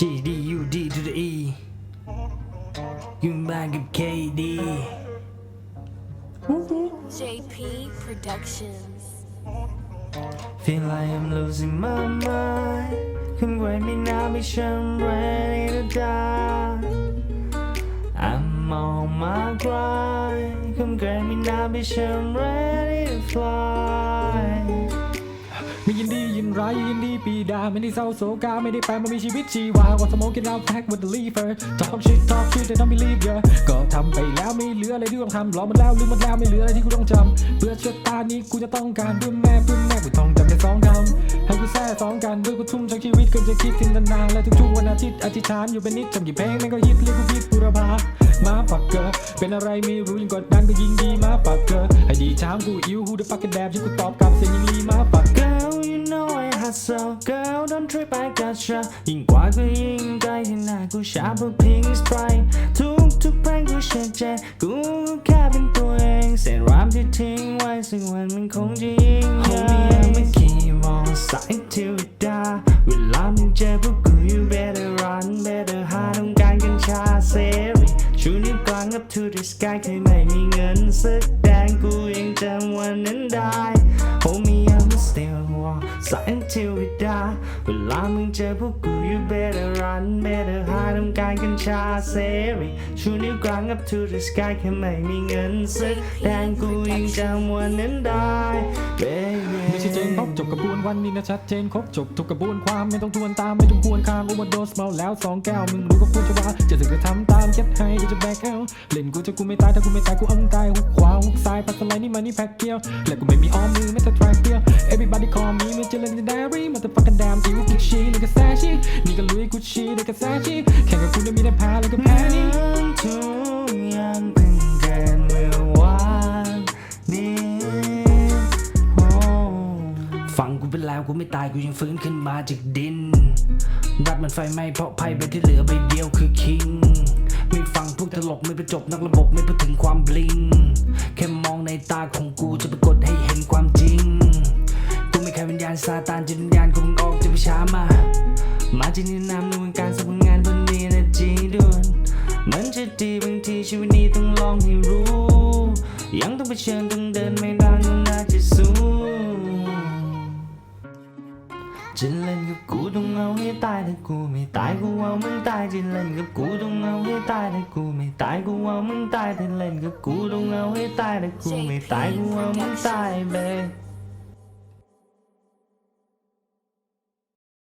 G D U D to the E อยู่บ้านกับ K D JP Productions. Feel like I'm losing my mind คำไว้ไม่น่าไม่ฉัน ready to die I'm on my grind คำไว้ไม่น่าไม่ฉัน ready to fly ไม่ ยินดียินร้ายยินดีปีดาไม่ได้เศร้าโศกาไม่ได้แปลมามีชีวิตชีวาว่าสมองกินเอาแพ็ก with the lever talk shit talk shit แต่ต้อง believe ya ก็ทำไปแล้วไม่เหลืออะไรที่ต้องทำรอมันแล้วลืมมันแล้วไม่เหลืออะไรที่กูต้องจำเพื่อชะตานี้กูจะต้องการเพื่อแม่เพื่อแม่กูท่องจำแค่สองคำให้กูแซ่สองกันด้วยกูทุ่มทั้งชีวิตกินจะคิดจินตนาและทุกๆวันอาทิตย์อธิษฐานอยู่เป็นนิดจำกี่เพลงแม่งก็ฮิตเรียกกูพิษบุรพามาปักเกอร์เป็นอะไรไม่รู้ยิ่งกดดันก็ยิ่งดีมาปักเกอร์ให้ดีช้างกูอิว who the fuck is that ที่กูตอบกลับเสียงยิงลีมาปักเกอร์ Girl you know I hustle Girl don't trip I gotcha ยิ่งกว่าก็ยิ่งไกลที่หน้ากูชาเพื่อพิงสไปทุกทุกๆเพลงกูเชื่อใจกูแค่เป็นตัวเองเส้นรามที่ทิ้งไว้สักวันมันคงจะยิ่งใหญ่ Homie I'm a key on side till we die เวลามึงเจอพวกกู you better run better หาต้องการกัญชาเสรีชูนิ้วกลาง up to the sky เคยไม่มีเงินสักแดงกูยังจำวันนั้นได้ Homie I'm still แสงเทวดา เวลามึงเจอพวกกู you better run better hide ทำการกัญชาเสรีชูนิ้วกลาง up to the sky แค่ไม่มีเงินซื้อแดงกูยังจำวันนั้นได้ วันนี้นะชัดเจนครบจบทุกกระบวนความไม่ต้องทวนตามไม่ต้องควรค้างอุบัติโดสเมาแล้วสองแก้วมึงรู้ก็ควรจะว่าจะถึงจะทำตามแค่ให้ก็จะแบกเอลเล่นกูจะกูไม่ตายถ้ากูไม่ตายกูเอามึงตายหุกขวาหุกซ้ายปัสสไลนี่มันนี่แพ็กเกียวและกูไม่มีอ้อมมือไม่แต่ track เดียว everybody call me ไม่เจอ legendary มาแต่ fucking damn จิ๋วกุชชี่นี่ก็แซชินี่ก็ลุยกุชชี่นี่ก็แซชิแข่งกับกูได้มีแต่แพ้แล้วก็แพ้ กูไปแล้วกูไม่ตายกูยังฟื้นขึ้นมาจากดิน รัดมันไฟไหม้เพราะภัยใบที่เหลือใบเดียวคือคิง ไม่ฟังพวกตลกไม่ไปจบนักระบบไม่พูดถึงความบลิง แค่มองในตาของกูจะปรากฏให้เห็นความจริง กูไม่แค่วิญญาณซาตานจิตวิญญาณกูเพิ่งออกจากวิชามา มาที่นี่นำในวงการสำงานบนมีนะจีด่วนมันจะดีบางทีชีวิตนี้ต้องลองให้รู้ ยังต้องเผชิญต้องเดิน จะเล่นกับกูต้องเอาให้ตายถ้ากูไม่ตายกูเอามึงตายจะเล่นกับกูต้องเอาให้ตายถ้ากูไม่ตายกูเอามึงตายถ้าเล่นกับกูต้องเอาให้ตายถ้ากูไม่ตายกูเอามึงตายเบ้